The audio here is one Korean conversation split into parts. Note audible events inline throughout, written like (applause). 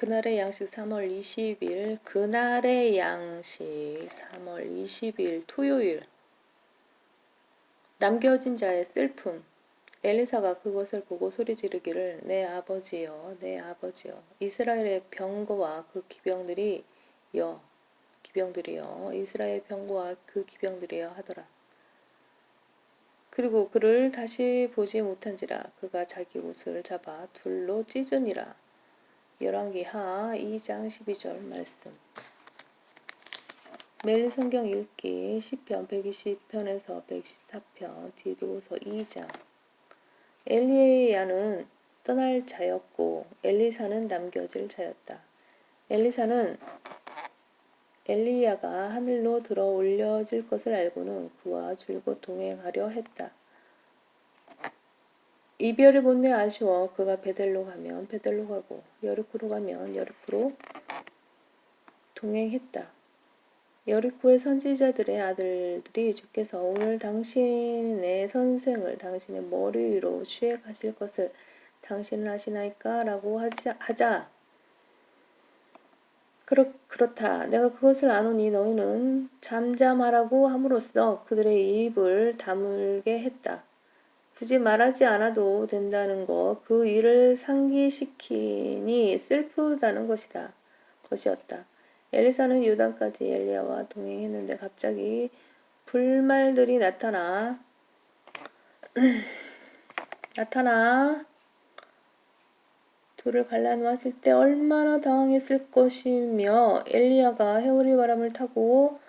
그날의 양식 3월 20일, 그날의 양식 3월 20일 토요일. 남겨진 자의 슬픔. 엘리사가 그것을 보고 소리 지르기를 내 아버지여, 내 아버지여. 이스라엘의 병거와 그 기병들이 여, 기병들이여, 이스라엘 병거와 그 기병들이여 하더라. 그리고 그를 다시 보지 못한지라 그가 자기 옷을 잡아 둘로 찢으니라. 열왕기하 2장 12절 말씀. 매일 성경 읽기 10편 120편에서 114편 디도서 2장. 엘리야는 떠날 자였고 엘리사는 남겨질 자였다. 엘리사는 엘리야가 하늘로 들어 올려질 것을 알고는 그와 줄곧 동행하려 했다. 이별을 본내 아쉬워 그가 베델로 가면 베델로 가고 여리코로 가면 여리코로 동행했다. 여리코의 선지자들의 아들들이 주께서 오늘 당신의 선생을 당신의 머리 위로 취해 가실 것을 당신은 아시나이까? 라고 하자, 하자. 그렇, 그렇다. 내가 그것을 아노니 너희는 잠잠하라고 함으로써 그들의 입을 다물게 했다. 굳이 말하지 않아도 된다는 것, 그 일을 상기시키니 슬프다는 것이다. 것이었다. 엘리사는 요단까지 엘리야와 동행했는데 갑자기 불말들이 나타나 (clears throat) 나타나 둘을 갈라놓았을 때 얼마나 당황했을 것이며 엘리야가 해오리 바람을 타고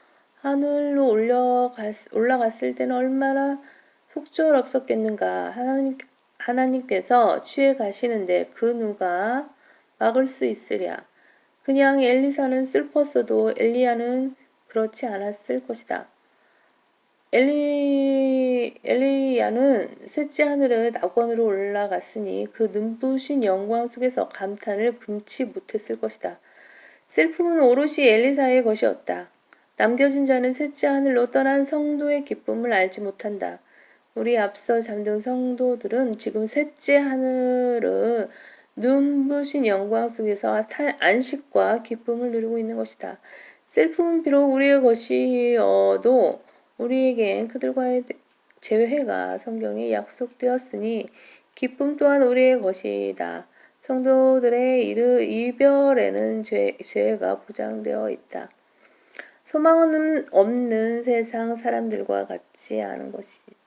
하늘로 올려갔, 올라갔을 때는 얼마나 속절없었겠는가 하나님, 하나님께서 취해 가시는데 그 누가 막을 수 있으랴 그냥 엘리사는 슬펐어도 엘리야는 그렇지 않았을 것이다. 엘리, 엘리야는 셋째 하늘의 낙원으로 올라갔으니 그 눈부신 영광 속에서 감탄을 금치 못했을 것이다. 슬픔은 오롯이 엘리사의 것이었다. 남겨진 자는 셋째 하늘로 떠난 성도의 기쁨을 알지 못한다. 우리 앞서 잠든 성도들은 지금 셋째 하늘의 눈부신 영광 속에서 안식과 기쁨을 누리고 있는 것이다. 슬픔은 비록 우리의 것이어도 우리에겐 그들과의 재회가 성경에 약속되었으니 기쁨 또한 우리의 것이다. 성도들의 이르 이별에는 죄, 죄가 보장되어 있다. 소망은 없는 세상 사람들과 같지 않은 것이다.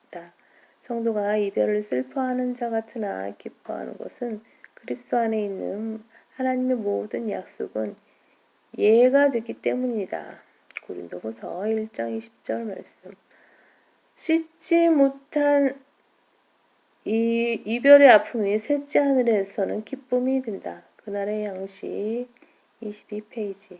성도가 이별을 슬퍼하는 자 같으나 기뻐하는 것은 그리스도 안에 있는 하나님의 모든 약속은 예가 되기 때문이다. 고린도후서 1장 20절 말씀. 씻지 못한 이 이별의 아픔이 셋째 하늘에서는 기쁨이 된다. 그날의 양식 22페이지.